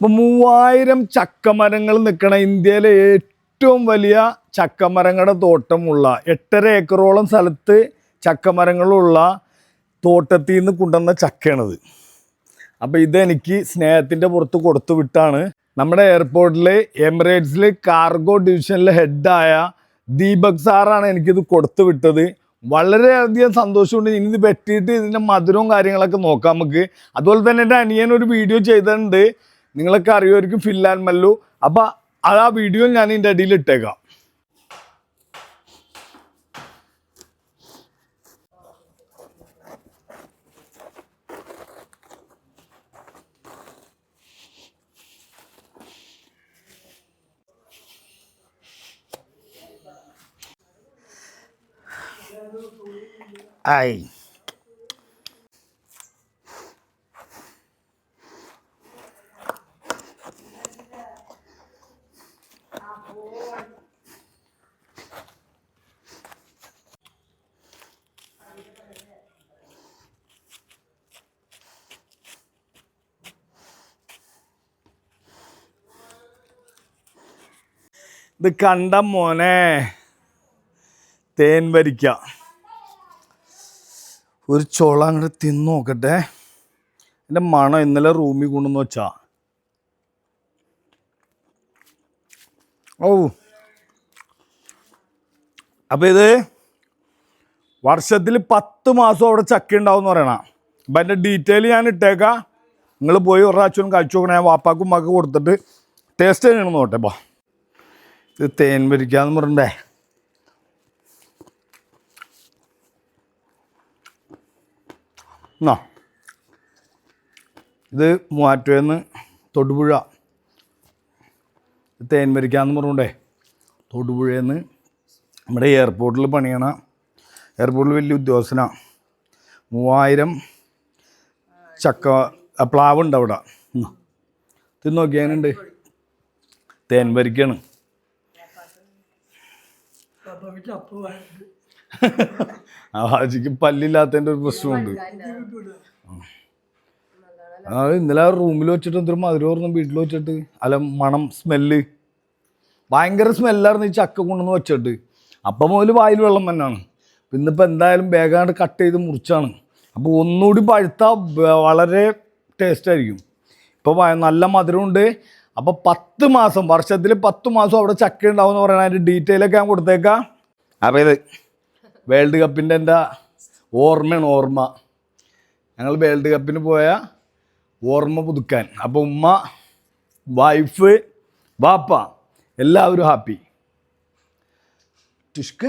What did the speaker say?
അപ്പോൾ മൂവായിരം ചക്കമരങ്ങൾ നിൽക്കണ ഇന്ത്യയിലെ ഏറ്റവും വലിയ ചക്കമരങ്ങളുടെ തോട്ടമുള്ള എട്ടര ഏക്കറോളം സ്ഥലത്ത് ചക്കമരങ്ങളുള്ള തോട്ടത്തിൽ നിന്ന് കൊണ്ടുവന്ന ചക്കയാണിത്. അപ്പോൾ ഇതെനിക്ക് സ്നേഹത്തിന്റെ പുറത്ത് കൊടുത്തു വിട്ടാണ്. നമ്മുടെ എയർപോർട്ടിലെ എമിറേറ്റ്സിൽ കാർഗോ ഡിവിഷനിലെ ഹെഡായ ദീപക് സാറാണ് എനിക്കിത് കൊടുത്തു വിട്ടത്. വളരെയധികം സന്തോഷമുണ്ട്. ഇനി ഇത് വെട്ടിയിട്ട് ഇതിന്റെ മധുരവും കാര്യങ്ങളൊക്കെ നോക്കാം നമുക്ക്. അതുപോലെ തന്നെ എന്റെ അനിയൻ ഒരു വീഡിയോ ചെയ്തിട്ടുണ്ട്. നിങ്ങളൊക്കെ അറിയുമായിരിക്കും ഫില്ലാൻ മല്ലു. അപ്പോൾ അത് ആ വീഡിയോ ഞാൻ ഇതിന്റെ അടിയിൽ ഇട്ടേക്കാം. ആയി. ഇത് കണ്ട മോനെ. തേൻ വരിക്ക. ഒരു ചോള അങ്ങോട്ട് തിന്നു നോക്കട്ടെ. എന്റെ മണം ഇന്നലെ റൂമിൽ കൊണ്ടുവന്ന് വെച്ചാ. ഓ അപ്പോൾ ഇത് വർഷത്തിൽ പത്ത് മാസം അവിടെ ചക്ക ഉണ്ടാവും എന്ന് പറയണ. അപ്പം എന്റെ ഡീറ്റെയിൽ ഞാൻ ഇട്ടേക്കാം. നിങ്ങൾ പോയി ഒരു പ്രാവശ്യം കഴിച്ചു നോക്കണം. ഞാൻ വാപ്പാക്കും ഉമ്മാക്കും കൊടുത്തിട്ട് ടേസ്റ്റ് ചെയ്യണം നോട്ടെ ഇപ്പോൾ ഇത് തേൻ വരിക്കാന്ന് പറഞ്ഞേ എന്നാ ഇത് മൂവാറ്റുവെന്ന് തൊടുപുഴ. തേൻ വരിക്കാന്ന് പറഞ്ഞൂടെ തോട്ടുപുഴയെന്ന് നമ്മുടെ എയർപോർട്ടിൽ പണിയണ എയർപോർട്ടിൽ വലിയ ഉദ്യോഗസ്ഥന. മൂവായിരം ചക്ക പ്ലാവുണ്ട് അവിടെ. ഇത് നോക്കിയാനുണ്ട് തേൻ വരിക്കാണ്. ആ ഹാജിക്ക് പല്ലില്ലാത്തതിന്റെ ഒരു പ്രശ്നമുണ്ട്. ആ ഇന്നലെ റൂമിൽ വെച്ചിട്ട് എന്തൊരു മധുരം ഓർന്നു വീട്ടിൽ വെച്ചിട്ട്. അല്ല മണം സ്മെല്ല് ഭയങ്കര സ്മെല്ലായിരുന്നു ഈ ചക്ക കൊണ്ടുവന്ന് വെച്ചിട്ട്. അപ്പം മുതൽ വായിൽ വെള്ളം തന്നെയാണ് ഇന്നിപ്പോൾ എന്തായാലും വേഗാണ്ട് കട്ട് ചെയ്ത് മുറിച്ചാണ്. അപ്പോൾ ഒന്നുകൂടി പഴുത്താൽ വളരെ ടേസ്റ്റ് ആയിരിക്കും. ഇപ്പോൾ നല്ല മധുരമുണ്ട്. അപ്പോൾ പത്ത് മാസം വർഷത്തിൽ പത്ത് മാസം അവിടെ ചക്ക ഉണ്ടാവും എന്ന് പറയുന്നത് അതിന്റെ ഡീറ്റെയിൽ ഒക്കെ ഞാൻ കൊടുത്തേക്കാം. അപ്പോൾ ഇത് വേൾഡ് കപ്പിന്റെ എന്റെ ഓർമ്മയാണ് ഓർമ്മ. ഞങ്ങൾ വേൾഡ് കപ്പിന് പോയ ഓർമ്മ പുതുക്കാൻ. അപ്പോൾ ഉമ്മ വൈഫ് ബാപ്പ എല്ലാവരും ഹാപ്പി ടുഷ്ക?